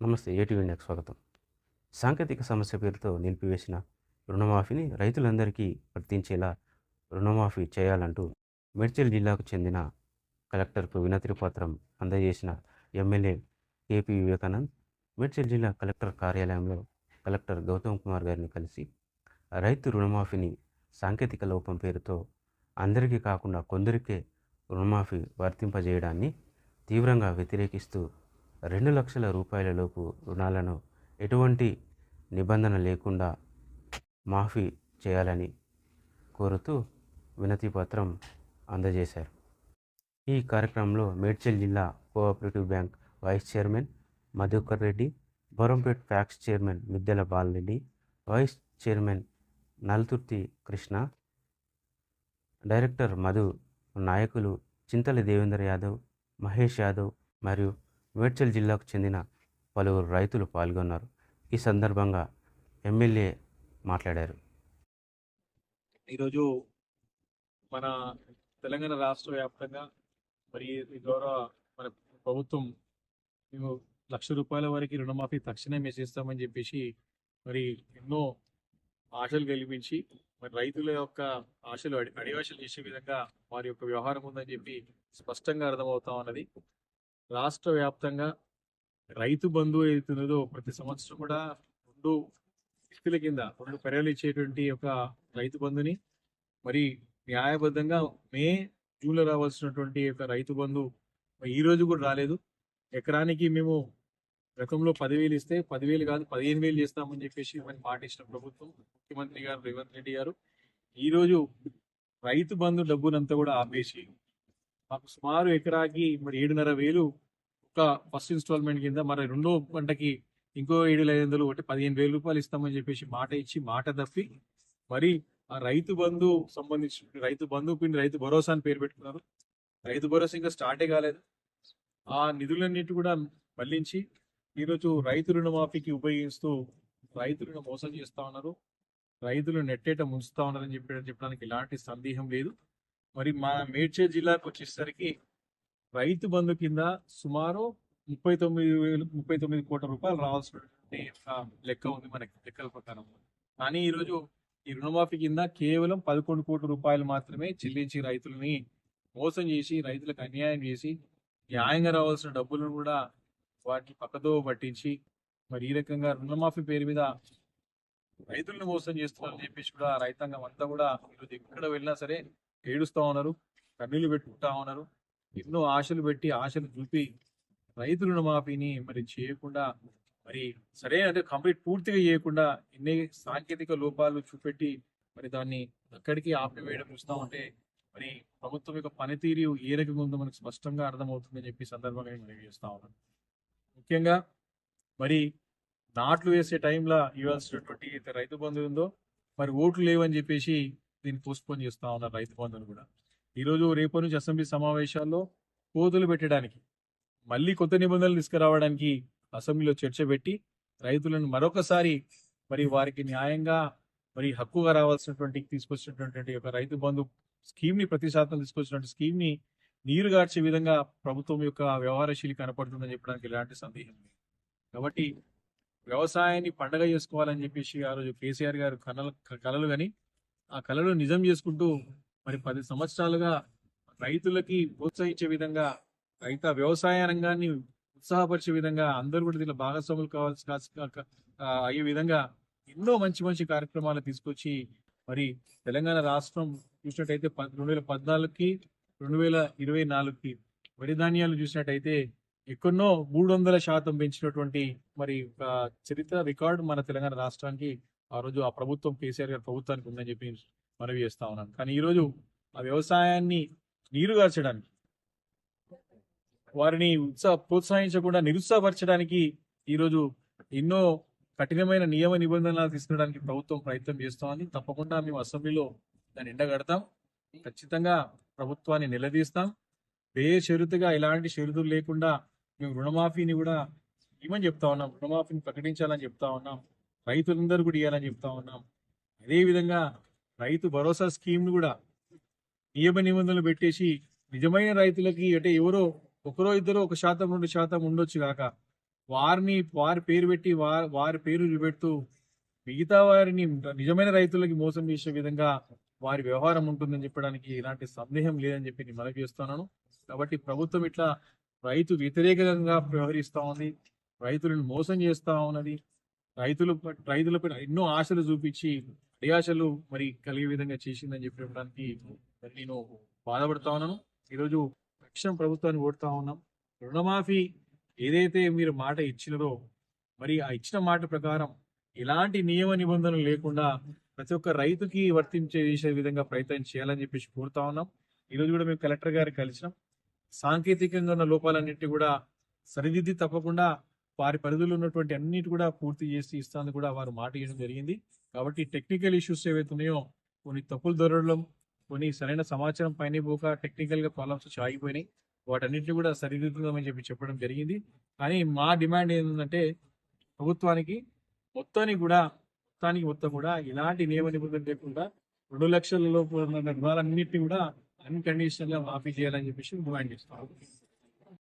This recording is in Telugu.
నమస్తే ఏటీవీ ఇండియాకు స్వాగతం. సాంకేతిక సమస్య పేరుతో నిలిపివేసిన రుణమాఫీని రైతులందరికీ వర్తించేలా రుణమాఫీ చేయాలంటూ మేడ్చల్ జిల్లాకు చెందిన కలెక్టర్కు వినతి పత్రం అందజేసిన ఎమ్మెల్యే కేపీ వివేకానంద్ మేడ్చల్ జిల్లా కలెక్టర్ కార్యాలయంలో కలెక్టర్ గౌతమ్ కుమార్ గారిని కలిసి రైతు రుణమాఫీని సాంకేతిక లోపం పేరుతో అందరికీ కాకుండా కొందరికే రుణమాఫీ వర్తింపజేయడాన్ని తీవ్రంగా వ్యతిరేకిస్తూ రెండు లక్షల రూపాయల లోపు రుణాలను ఎటువంటి నిబంధన లేకుండా మాఫీ చేయాలని కోరుతూ వినతి పత్రం అందజేశారు. ఈ కార్యక్రమంలో మేడ్చల్ జిల్లా cooperative bank vice chairman Madhukar Reddy Borampet PACS chairman Middela Balareddy vice chairman Nalthurthi Krishna director Madhu నాయకులు చింతల దేవేందర్ యాదవ్ మహేష్ యాదవ్ మరియు మేడ్చల్ జిల్లాకు చెందిన పలువురు రైతులు పాల్గొన్నారు. ఈ సందర్భంగా ఎమ్మెల్యే మాట్లాడారు. ఈరోజు మన తెలంగాణ రాష్ట్ర వ్యాప్తంగా మరి ద్వారా గౌరవ మన ప్రభుత్వం మేము లక్ష రూపాయల వరకు రుణమాఫీ తక్షణమే చేస్తామని చెప్పేసి మరి ఎన్నో ఆశలు కల్పించి మరి రైతుల యొక్క ఆశలు అడి అడివాశలు చేసే విధంగా వారి యొక్క వ్యవహారం ఉందని చెప్పి స్పష్టంగా అర్థమవుతా ఉన్నది. రాష్ట్ర వ్యాప్తంగా రైతు బంధు ఏదైతున్నదో ప్రతి సంవత్సరం కూడా రెండు వ్యక్తుల కింద రెండు పెరలు ఇచ్చేటువంటి ఒక రైతు బంధుని మరి న్యాయబద్ధంగా మే జూన్లో రావాల్సినటువంటి ఒక రైతు బంధు ఈ రోజు కూడా రాలేదు. ఎకరానికి మేము గతంలో పదివేలు ఇస్తే పదివేలు కాదు పదిహేను వేలు చేస్తామని చెప్పేసి మరి మాట ఇచ్చిన ప్రభుత్వం ముఖ్యమంత్రి గారు రేవంత్ రెడ్డి గారు. ఈరోజు రైతు బంధు డబ్బునంతా కూడా ఆపేసి మాకు సుమారు ఎకరాకి మరి ఏడున్నర వేలు ఒక ఫస్ట్ ఇన్స్టాల్మెంట్ కింద మరి రెండో పంటకి ఇంకో ఏడు ఐదు వందలు ఒకటి పదిహేను వేల రూపాయలు ఇస్తామని చెప్పేసి మాట ఇచ్చి మాట తప్పి మరి ఆ రైతు బంధు సంబంధించి రైతు బంధు పిండి రైతు భరోసా అని పేరు పెట్టుకున్నారు. రైతు భరోసా ఇంకా స్టార్టే కాలేదు. ఆ నిధులన్నిటి కూడా మళ్ళించి ఈరోజు రైతు రుణమాఫీకి ఉపయోగిస్తూ రైతులను మోసం చేస్తా ఉన్నారు. రైతులు నెట్టేట ముంచుతా ఉన్నారని చెప్పి చెప్పడానికి ఎలాంటి సందేహం లేదు. మరి మా మేడ్చల్ జిల్లాకు వచ్చేసరికి రైతు బంధు కింద సుమారు ముప్పై తొమ్మిది వేలు ముప్పై తొమ్మిది కోట్ల రూపాయలు రావాల్సినటువంటి లెక్క ఉంది మనకి లెక్కల ప్రకారం. కానీ ఈరోజు ఈ రుణమాఫీ కింద కేవలం పదకొండు కోట్ల రూపాయలు మాత్రమే చెల్లించి రైతులని మోసం చేసి రైతులకు అన్యాయం చేసి న్యాయంగా రావాల్సిన డబ్బులను కూడా వాటిని పక్కదో పట్టించి మరి ఈ రకంగా రుణమాఫీ పేరు మీద రైతులను మోసం చేస్తున్నారని చెప్పేసి కూడా రైతాంగం అంతా కూడా ఈరోజు ఎక్కడ వెళ్ళినా సరే ఏడుస్తా ఉన్నారు కన్నీళ్ళు పెట్టుకుంటా ఉన్నారు. ఎన్నో ఆశలు పెట్టి ఆశలు చూపి రైతు రుణమాఫీని మరి చేయకుండా మరి సరే అంటే కంప్లీట్ పూర్తిగా చేయకుండా ఎన్ని సాంకేతిక లోపాలు చూపెట్టి మరి దాన్ని అక్కడికి ఆపివేయడం చూస్తూ ఉంటే మరి ప్రభుత్వం యొక్క పనితీరు ఏ రకంగా ఉందో మనకు స్పష్టంగా అర్థమవుతుందని చెప్పి సందర్భంగా నేను మనవి చేస్తా ఉన్నాను. ముఖ్యంగా మరి నాట్లు వేసే టైంలో ఇవ్వాల్సినటువంటి అయితే రైతు బంధు ఉందో మరి ఓట్లు లేవని చెప్పేసి దీన్ని పోస్ట్పోన్ చేస్తా ఉన్నారు రైతు బంధువులు కూడా. ఈరోజు రేపు నుంచి అసెంబ్లీ సమావేశాల్లో కోతులు పెట్టడానికి మళ్ళీ కొత్త నిబంధనలు తీసుకురావడానికి అసెంబ్లీలో చర్చ పెట్టి రైతులను మరొకసారి మరి వారికి న్యాయంగా మరి హక్కుగా రావాల్సినటువంటి తీసుకొచ్చినటువంటి ఒక రైతు బంధు స్కీమ్ని ప్రతి శాతం తీసుకొచ్చినటువంటి స్కీమ్ని నీరు గార్చే విధంగా ప్రభుత్వం యొక్క వ్యవహారశీలి కనపడుతుందని చెప్పడానికి ఎలాంటి సందేహం లేదు. కాబట్టి వ్యవసాయాన్ని పండగ చేసుకోవాలని చెప్పేసి ఆ రోజు కేసీఆర్ గారు కలలు కలలు కానీ ఆ కళలు నిజం చేసుకుంటూ మరి పది సంవత్సరాలుగా రైతులకి ప్రోత్సహించే విధంగా రైత వ్యవసాయ రంగాన్ని ఉత్సాహపరిచే విధంగా అందరూ కూడా దీనిలో భాగస్వాములు కావాల్సి అయ్యే విధంగా ఎన్నో మంచి మంచి కార్యక్రమాలు తీసుకొచ్చి మరి తెలంగాణ రాష్ట్రం చూసినట్టయితే రెండు వేల పద్నాలుగుకి రెండు వేల ఇరవై నాలుగుకి వరి ధాన్యాలు చూసినట్టయితే ఎక్కడో మూడు వందల శాతం పెంచినటువంటి మరి ఒక చరిత్ర రికార్డు మన తెలంగాణ రాష్ట్రానికి ఆ రోజు ఆ ప్రభుత్వం కేసీఆర్ గారి ప్రభుత్వానికి ఉందని చెప్పి మనవి చేస్తా ఉన్నాను. కానీ ఈ రోజు ఆ వ్యవసాయాన్ని నీరుగార్చడానికి వారిని ఉత్సాహ ప్రోత్సహించకుండా నిరుత్సాహపరచడానికి ఈరోజు ఎన్నో కఠినమైన నియమ నిబంధనలు తీసుకురావడానికి ప్రభుత్వం ప్రయత్నం చేస్తామని తప్పకుండా మేము అసెంబ్లీలో దాన్ని ఎండగడతాం. ఖచ్చితంగా ప్రభుత్వాన్ని నిలదీస్తాం. బేషరతుగా ఎలాంటి షరుతులు లేకుండా మేము రుణమాఫీని కూడా ఇవ్వని చెప్తా ఉన్నాం. రుణమాఫీని ప్రకటించాలని చెప్తా ఉన్నాం. రైతులందరూ కూడా ఇవ్వాలని చెప్తా ఉన్నాం. అదేవిధంగా రైతు భరోసా స్కీమ్ను కూడా నియమ నిబంధనలు పెట్టేసి నిజమైన రైతులకి అంటే ఎవరో ఒకరో ఇద్దరు ఒక శాతం రెండు శాతం ఉండొచ్చు కాక వారిని వారి పేరు పెట్టి వారి వారి పేరు పెడుతూ మిగతా వారిని నిజమైన రైతులకి మోసం చేసే విధంగా వారి వ్యవహారం ఉంటుందని చెప్పడానికి ఎలాంటి సందేహం లేదని చెప్పి నేను మనవి చేస్తున్నాను. కాబట్టి ప్రభుత్వం ఇట్లా రైతు వ్యతిరేకంగా వ్యవహరిస్తూ ఉంది. రైతులను మోసం చేస్తూ ఉన్నది. రైతులు రైతులపై ఎన్నో ఆశలు చూపించి అడియాశలు మరి కలిగే విధంగా చేసిందని చెప్పడానికి నేను బాధపడతా ఉన్నాను. ఈరోజు తక్షణం ప్రభుత్వాన్ని ఓడుతా ఉన్నాం. రుణమాఫీ ఏదైతే మీరు మాట ఇచ్చినదో మరి ఆ ఇచ్చిన మాట ప్రకారం ఎలాంటి నియమ నిబంధనలు లేకుండా ప్రతి ఒక్క రైతుకి వర్తించే చేసే విధంగా ప్రయత్నం చేయాలని చెప్పేసి కోరుతా ఉన్నాం. ఈరోజు కూడా మేము కలెక్టర్ గారికి కలిసినాం. సాంకేతికంగా ఉన్న లోపాలన్నింటినీ కూడా సరిదిద్ది తప్పకుండా వారి పరిధిలో ఉన్నటువంటి అన్నిటి కూడా పూర్తి చేసి ఇస్తాను కూడా వారు మాట ఇవ్వడం జరిగింది. కాబట్టి టెక్నికల్ ఇష్యూస్ ఏవైతే ఉన్నాయో కొన్ని తప్పులు దొరకడం కొన్ని సరైన సమాచారం పైన పోక టెక్నికల్గా ప్రాబ్లమ్స్ ఆగిపోయినాయి. వాటన్నింటినీ కూడా సరిదిద్దుదామని చెప్పి చెప్పడం జరిగింది. కానీ మా డిమాండ్ ఏంటంటే ప్రభుత్వానికి మొత్తానికి కూడా మొత్తానికి మొత్తం కూడా ఎలాంటి నియమ నిబంధనలు లేకుండా రెండు లక్షల లోపు ఉన్న రుణాలన్నింటినీ కూడా అన్కండిషనల్గా మాఫీ చేయాలని చెప్పేసి డిమాండ్ చేస్తాం